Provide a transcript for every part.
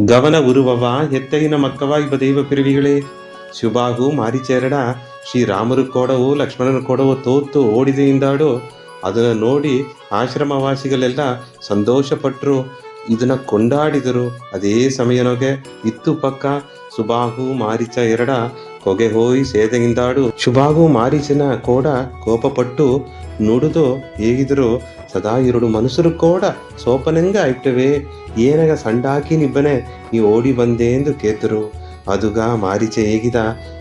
ಗವನ ಉರುವವ ಎತ್ತಗಿನ ಮಕ್ಕವ, ಇವ ದೈವ ಪಿರಿವಿಗಳೇ. ಶುಭಾಗು ಮಾರಿಚೇರಡ ಶ್ರೀರಾಮರು ಕೊಡವು ಲಕ್ಷ್ಮಣನ ಕೊಡವು ತೋತು ಓಡಿದೆಯಿಂದಾಡು ಅದನ್ನ ನೋಡಿ ಆಶ್ರಮವಾಸಿಗಳೆಲ್ಲ ಸಂತೋಷಪಟ್ಟರು ಇದನ್ನ ಕೊಂಡಾಡಿದರು. ಅದೇ ಸಮಯನೊಗೆ ಇತ್ತು ಪಕ್ಕ. ಸುಬಾಹು ಮಾರಿಚ ಎರಡ ಕೊಗೆ ಹೋಯಿ ಸೇದೆಯಿಂದಾಡು ಶುಭಾಗು ಮಾರೀಚನ ಕೋಡ ಕೋಪಪಟ್ಟು ನುಡಿದು ಹೇಗಿದ್ರು ಸದಾ ಎರಡು ಮನುಷ್ಯರು ಕೂಡ ಸೋಪನೆಂಗ ಆಯ್ತವೆ ಏನಗ ಸಂಡಾಕಿ ನಿಬ್ಬನೆ ನೀ ಓಡಿ ಬಂದೆ ಎಂದು ಕೇತರು. ಅದುಗ ಮಾರಿಚೆ ಹೇಗಿದ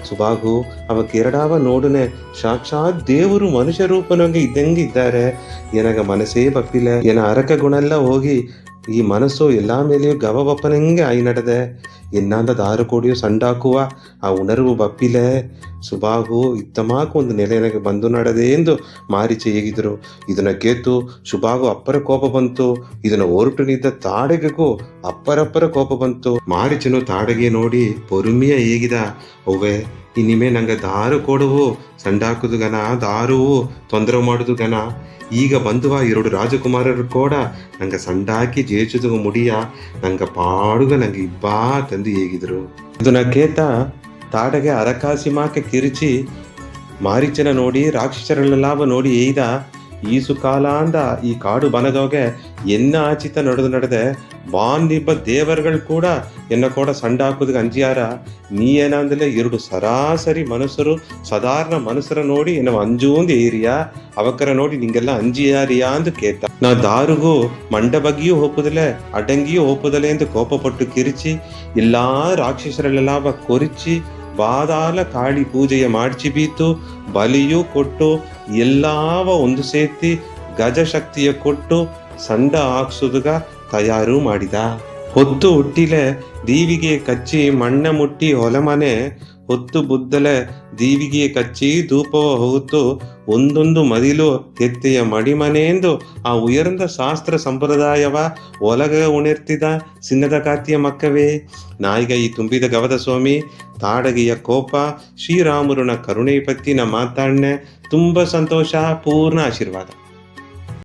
ಸುಬಾಗು ಅವ ಕೆರಡಾವ ನೋಡುನೆ. ಸಾಕ್ಷಾತ್ ದೇವರು ಮನುಷ್ಯ ರೂಪನಂಗೆ ಇದ್ದಂಗೆ ಇದ್ದಾರೆ. ಏನಗ ಮನಸ್ಸೇ ಬಪ್ಪಿಲ್ಲ. ಏನ ಅರಕ ಗುಣ ಎಲ್ಲ ಹೋಗಿ ಈ ಮನಸ್ಸು ಎಲ್ಲ ಮೇಲೆಯೂ ಗವಬಪ್ಪನಂಗೆ ಆಯಿ ನಡೆದೆ എന്നാന്ത ധാരക്കോടിയോ സണ്ടാക്കുക ആ ഉണർവ് പപ്പിലെ ಸುಬಾಗು ಇತ್ತಮಾಕು ಒಂದು ನೆಲೆನಗೆ ಬಂದು ನಡದೆ ಎಂದು ಮಾರೀಚ ಹೇಗಿದ್ರು. ಇದನ್ನ ಕೇತು ಸುಬಾಹು ಅಪ್ಪರ ಕೋಪ ಬಂತು. ಇದನ್ನ ಹೊರಟು ನಿಂತ ತಾಡಗೆಗೂ ಅಪ್ಪರಪ್ಪರ ಕೋಪ ಬಂತು. ಮಾರೀಚನು ತಾಡಗೆ ನೋಡಿ, ಪೊರುಮಿಯ ಹೇಗಿದ? ಅವ್ವೆ ಇನಿಮೆ ನಂಗೆ ದಾರು ಕೊಡುವು. ಸಂಡಾಕುದು ಗನ ದಾರುವು ತೊಂದರೆ ಮಾಡುದು ಗನ ಈಗ ಬಂದುವ ಎರಡು ರಾಜಕುಮಾರರು ಕೂಡ. ನಂಗೆ ಸಂಡಾಕಿ ಜೇಚುದು ಮುಡಿಯ. ನಂಗೆ ಪಾಡುಗ ನಂಗೆ ಇಬ್ಬಾ ತಂದು ಹೇಗಿದ್ರು. ಇದನ್ನ ಕೇತ ತಾಡಗೆ ಅರಕಾಸಿ ಮಾಕೆ ಕಿರಿಚಿ ಮಾರೀಚನ ನೋಡಿ ರಾಕ್ಷಸರಲ್ಲಾವ ನೋಡಿ ಏಯ್ದ ಈಸು ಕಾಲ ಅಂದ ಈ ಕಾಡು ಬನದೋಗೆ ಎನ್ನ ಆಚಿತ ನಡೆದು ನಡೆದೆ ಬಾನ್ ನಿಬ್ಬ ದೇವರುಗಳು ಕೂಡ ಎನ್ನ ಕೂಡ ಸಂಡ ಹಾಕುದಕ್ಕೆ ಅಂಜಿಯಾರ ನೀ ಏನಂದಲೆ ಎರಡು ಸರಾಸರಿ ಮನುಷ್ಯರು ಸಾಧಾರಣ ಮನುಷ್ಯರ ನೋಡಿ ಎನ್ನ ಅಂಜೂಂದು ಏರಿಯಾ ಅವಕರ ನೋಡಿ ನಿಂಗೆಲ್ಲ ಅಂಜಿಯಾರಿಯಾ ಅಂದು ಕೇತ ನಾ ದಾರುಗೂ ಮಂಡ ಬಗ್ಗಿಯೂ ಹೋಪುದಲೆ ಅಡಂಗಿಯೂ ಹೋಪುದಲೆ ಎಂದು ಕೋಪಪಟ್ಟು ಕಿರಿಚಿ ಎಲ್ಲಾ ರಾಕ್ಷಸರಲ್ಲೆಲ್ಲ ಕೊರಿಚಿ ಬಾದಾಲ ಕಾಳಿ ಪೂಜೆಯ ಮಾಡ್ಚಿ ಬೀತು, ಬಲಿಯೂ ಕೊಟ್ಟು, ಎಲ್ಲಾವ ಒಂದು ಸೇತಿ ಗಜ ಶಕ್ತಿಯ ಕೊಟ್ಟು ಸಂಡ ಹಾಕ್ಸುದುಗ ತಯಾರು ಮಾಡಿದ. ಹೊತ್ತು ಹುಟ್ಟಿಲೆ, ದೀವಿಗೆ ಕಚ್ಚಿ ಮಣ್ಣ ಮುಟ್ಟಿ ಹೊಲಮನೆ ಹೊತ್ತು ಬುದ್ದಲೆ ದೀವಿಗೆ ಕಚ್ಚಿ ಧೂಪವ ಹೊತ್ತು ಒಂದೊಂದು ಮದಿಲು ಕೆತ್ತೆಯ ಮಡಿಮನೆಯೆಂದು ಆ ಉಯರ್ந்த ಶಾಸ್ತ್ರ ಸಂಪ್ರದಾಯವ ಒಲಗ ಉಣಿರ್ತಿದ ಸಿನ್ನದ ಕಾತಿಯ ಮಕ್ಕವೇ. ನಾಯಿಗ ಈ ತುಂಬಿದ ಗವದ ಸ್ವಾಮಿ, ತಾಡಗಿಯ ಕೋಪ, ಶ್ರೀರಾಮುರುನ ಕರುಣೆ ಪತ್ತಿನ ಮಾತಾಡ್ನೆ ತುಂಬ ಸಂತೋಷ, ಪೂರ್ಣ ಆಶೀರ್ವಾದ.